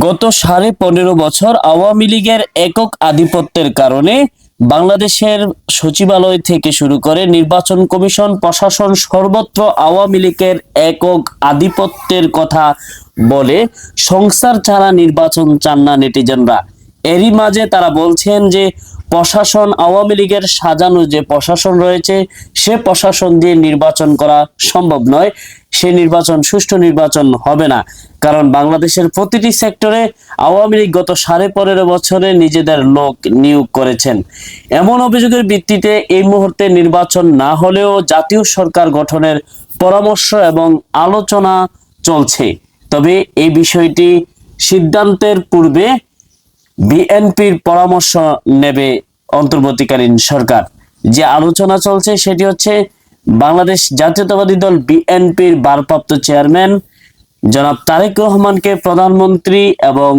গত সাড়ে পনেরো বছর আওয়ামী লীগের একক আধিপত্যের কারণে বাংলাদেশের সচিবালয় থেকে শুরু করে নির্বাচন কমিশন, প্রশাসন সর্বত্র আওয়ামী লীগের একক আধিপত্যের কথা বলে সংসার ছাড়া নির্বাচন চান না নেটিজনরা। এরই মাঝে তারা বলছেন যে প্রশাসন আওয়ামী লীগের সাজানো যে প্রশাসন রয়েছে, সে প্রশাসন দিয়ে নির্বাচন করা সম্ভব নয়। সে নির্বাচন, সুষ্ঠু নির্বাচন হবে না। কারণ বাংলাদেশের প্রতিটি সেক্টরে আওয়ামী লীগ গত সাড়ে পনেরো বছরে নিজেদের লোক নিয়োগ করেছেন। এমন অভিযোগের ভিত্তিতে এই মুহূর্তে নির্বাচন না হলেও জাতীয় সরকার গঠনের পরামর্শ এবং আলোচনা চলছে। তবে এই বিষয়টি সিদ্ধান্তের পূর্বে বিএনপির পরামর্শ নেবে অন্তর্বর্তীকালীন সরকার। যে আলোচনা চলছে সেটি হচ্ছে, বাংলাদেশ জাতীয়তাবাদী দল বিএনপির ভারপ্রাপ্ত চেয়ারম্যান জনাব তারেক রহমানকে প্রধানমন্ত্রী এবং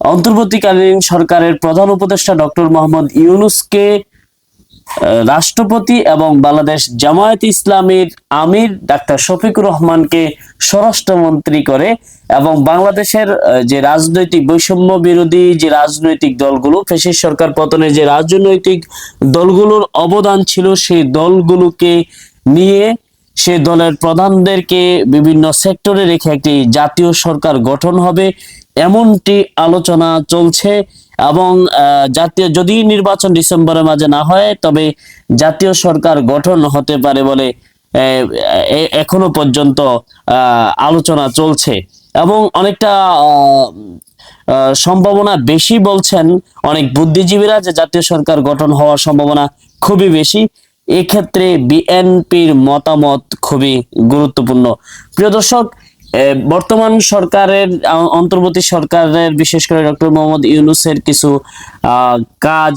অন্তর্বর্তীকালীন সরকারের প্রধান উপদেষ্টা ডক্টর মোহাম্মদ ইউনুসকে রাষ্ট্রপতি এবং বাংলাদেশ জামায়াত ইসলামীর আমির ডাক্তার শফিকুর রহমানকে স্বরাষ্ট্রমন্ত্রী করে এবং বাংলাদেশের যে রাজনৈতিক বৈষম্য বিরোধী যে রাজনৈতিক দলগুলো, ফেসিস সরকার পতনে যে রাজনৈতিক দলগুলোর অবদান ছিল, সেই দলগুলোকে নিয়ে সে দলের প্রধানদেরকে বিভিন্ন সেক্টরে রেখে একটি জাতীয় সরকার গঠন হবে। এমনটি আলোচনা চলছে এবং জাতীয় যদি নির্বাচন ডিসেম্বরের মাঝে না হয়, তবে জাতীয় সরকার গঠন হতে পারে বলে এখনও পর্যন্ত আলোচনা চলছে। এবং অনেকটা সম্ভাবনা বেশি বলছেন অনেক বুদ্ধিজীবীরা যে জাতীয় সরকার গঠন হওয়ার সম্ভাবনা খুবই বেশি। এক্ষেত্রে বিএনপির মতামত খুবই গুরুত্বপূর্ণ। প্রিয় দর্শক বর্তমান সরকারের অন্তর্বর্তী সরকারের বিশেষ করে ডক্টর মোহাম্মদ ইউনুসের কিছু কাজ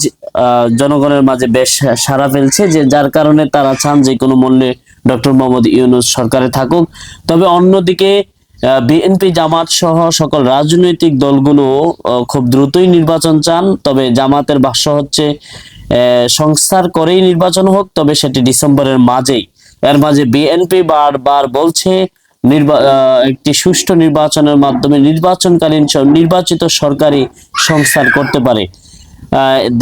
জনগণের মাঝে বেশ সারা ফেলছে যে যার কারণে তারা চান যে কোনো মূল্যে ডক্টর মোহাম্মদ ইউনুস সরকারে থাকুক। তবে অন্যদিকে বিএনপি জামাত সহ সকল রাজনৈতিক দলগুলো খুব দ্রুতই নির্বাচন চান। তবে জামাতের ভাষ্য হচ্ছে আহ, সংস্কার করেই নির্বাচন হোক তবে সেটি ডিসেম্বরের মাঝেই। এর মাঝে বিএনপি বারবার বলছে একটি সুষ্ঠু নির্বাচনের মাধ্যমে নির্বাচনকালীন নির্বাচিত সরকারি সংস্কার করতে পারে।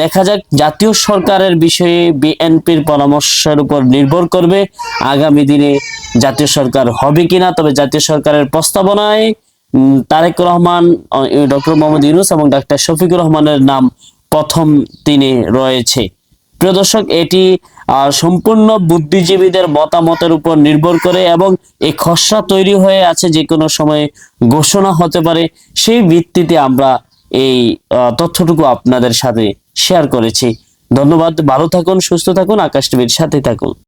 দেখা যাক, জাতীয় সরকারের বিষয়ে বিএনপির পরামর্শের উপর নির্ভর করবে আগামী দিনে জাতীয় সরকার হবে কিনা। তবে জাতীয় সরকারের প্রস্তাবনায় তারেক রহমান ডক্টর মোহাম্মদ ইউনুস এবং ডাক্তার শফিকুর রহমানের নাম প্রথম তিনে রয়েছে। প্রিয় দর্শক, এটি সম্পূর্ণ বুদ্ধিজীবীদের মতামতের উপর নির্ভর করে এবং এই খসড়া তৈরি হয়ে আছে যে কোনো সময়ে ঘোষণা হতে পারে। সেই ভিত্তিতে আমরা এই তথ্যটুকু আপনাদের সাথে শেয়ার করেছি। ধন্যবাদ, ভালো থাকুন, সুস্থ থাকুন, আকাশ টিভির সাথে থাকুন।